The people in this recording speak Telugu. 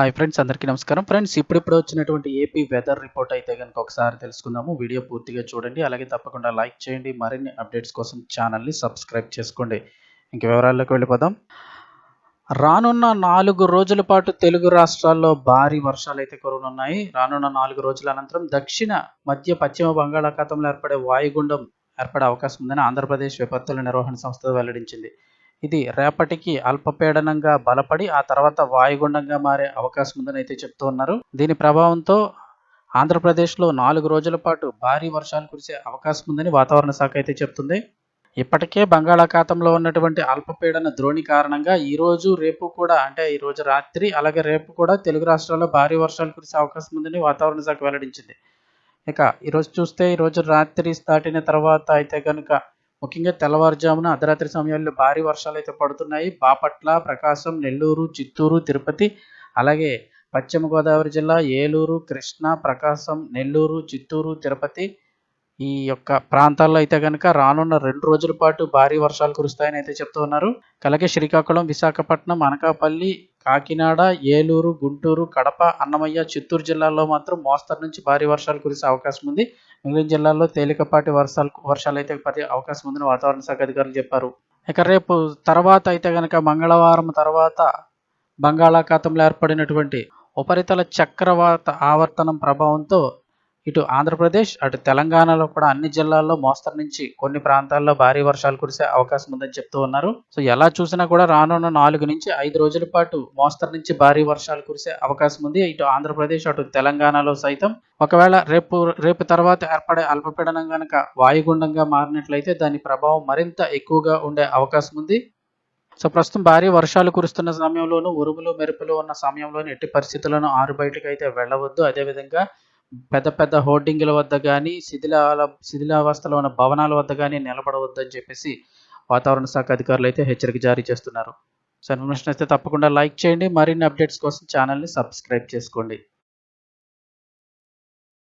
హాయ్ ఫ్రెండ్స్ అందరికీ నమస్కారం. ఫ్రెండ్స్ ఇప్పుడిప్పుడు వచ్చినటువంటి ఏపీ వెదర్ రిపోర్ట్ అయితే కనుక ఒకసారి తెలుసుకుందాము. వీడియో పూర్తిగా చూడండి. అలాగే తప్పకుండా లైక్ చేయండి. మరిన్ని అప్డేట్స్ కోసం ఛానల్ని సబ్స్క్రైబ్ చేసుకోండి. ఇంక వివరాల్లోకి వెళ్ళిపోదాం. రానున్న నాలుగు రోజుల పాటు తెలుగు రాష్ట్రాల్లో భారీ వర్షాలు అయితే కురవనున్నాయి రానున్న నాలుగు రోజుల అనంతరం దక్షిణ మధ్య పశ్చిమ బంగాళాఖాతంలో ఏర్పడే వాయుగుండం ఏర్పడే అవకాశం ఉందని ఆంధ్రప్రదేశ్ విపత్తుల నిర్వహణ సంస్థ వెల్లడించింది. ఇది రేపటికి అల్పపీడనంగా బలపడి ఆ తర్వాత వాయుగుండంగా మారే అవకాశం ఉందని అయితే చెప్తూ ఉన్నారు. దీని ప్రభావంతో ఆంధ్రప్రదేశ్లో నాలుగు రోజుల పాటు భారీ వర్షాలు కురిసే అవకాశం ఉందని వాతావరణ శాఖ అయితే చెప్తుంది. ఇప్పటికే బంగాళాఖాతంలో ఉన్నటువంటి అల్పపీడన ద్రోణి కారణంగా ఈ రోజు రేపు కూడా అంటే ఈ రోజు రాత్రి అలాగే రేపు కూడా తెలుగు రాష్ట్రాల్లో భారీ వర్షాలు కురిసే అవకాశం ఉందని వాతావరణ శాఖ వెల్లడించింది. ఇక ఈరోజు చూస్తే ఈరోజు రాత్రి దాటిన తర్వాత అయితే కనుక ముఖ్యంగా తెల్లవారుజామున అర్ధరాత్రి సమయాల్లో భారీ వర్షాలు అయితే పడుతున్నాయి. బాపట్ల ప్రకాశం నెల్లూరు చిత్తూరు తిరుపతి అలాగే పశ్చిమ గోదావరి జిల్లా ఏలూరు కృష్ణా ప్రకాశం నెల్లూరు చిత్తూరు తిరుపతి ఈ యొక్క ప్రాంతాల్లో అయితే కనుక రానున్న రెండు రోజుల పాటు భారీ వర్షాలు కురుస్తాయని అయితే చెప్తూ ఉన్నారు. అలాగే శ్రీకాకుళం విశాఖపట్నం అనకాపల్లి కాకినాడ ఏలూరు గుంటూరు కడప అన్నమయ్య చిత్తూరు జిల్లాల్లో మాత్రం మోస్తరు నుంచి భారీ వర్షాలు కురిసే అవకాశం ఉంది. మిగిలిన జిల్లాల్లో తేలికపాటి వర్షాలు వర్షాలు అయితే పడే అవకాశం ఉందని వాతావరణ శాఖ అధికారులు చెప్పారు. ఇక రేపు తర్వాత అయితే కనుక మంగళవారం తర్వాత బంగాళాఖాతంలో ఏర్పడినటువంటి ఉపరితల చక్రవాత ఆవర్తనం ప్రభావంతో ఇటు ఆంధ్రప్రదేశ్ అటు తెలంగాణలో కూడా అన్ని జిల్లాల్లో మోస్తరు నుంచి కొన్ని ప్రాంతాల్లో భారీ వర్షాలు కురిసే అవకాశం ఉందని చెప్తూ ఉన్నారు. సో ఎలా చూసినా కూడా రానున్న నాలుగు నుంచి ఐదు రోజుల పాటు మోస్తరు నుంచి భారీ వర్షాలు కురిసే అవకాశం ఉంది. ఇటు ఆంధ్రప్రదేశ్ అటు తెలంగాణలో సైతం. ఒకవేళ రేపు రేపు తర్వాత ఏర్పడే అల్పపీడనం కనుక వాయుగుండంగా మారినట్లయితే దాని ప్రభావం మరింత ఎక్కువగా ఉండే అవకాశం ఉంది. సో ప్రస్తుతం భారీ వర్షాలు కురుస్తున్న సమయంలోనూ ఉరుములు మెరుపులు ఉన్న సమయంలోనూ ఎట్టి పరిస్థితులను ఆరు బయటకు అయితే వెళ్ళవద్దు. అదేవిధంగా పెద్ద పెద్ద హోర్డింగుల వద్ద కానీ శిథిలాల శిథిలావస్థలో ఉన్న భవనాల వద్ద కానీ నిలబడవద్దని చెప్పేసి వాతావరణ శాఖ అధికారులు అయితే హెచ్చరిక జారీ చేస్తున్నారు. సో ఇన్ఫర్మేషన్ అయితే తప్పకుండా లైక్ చేయండి. మరిన్ని అప్డేట్స్ కోసం ఛానల్ని సబ్స్క్రైబ్ చేసుకోండి.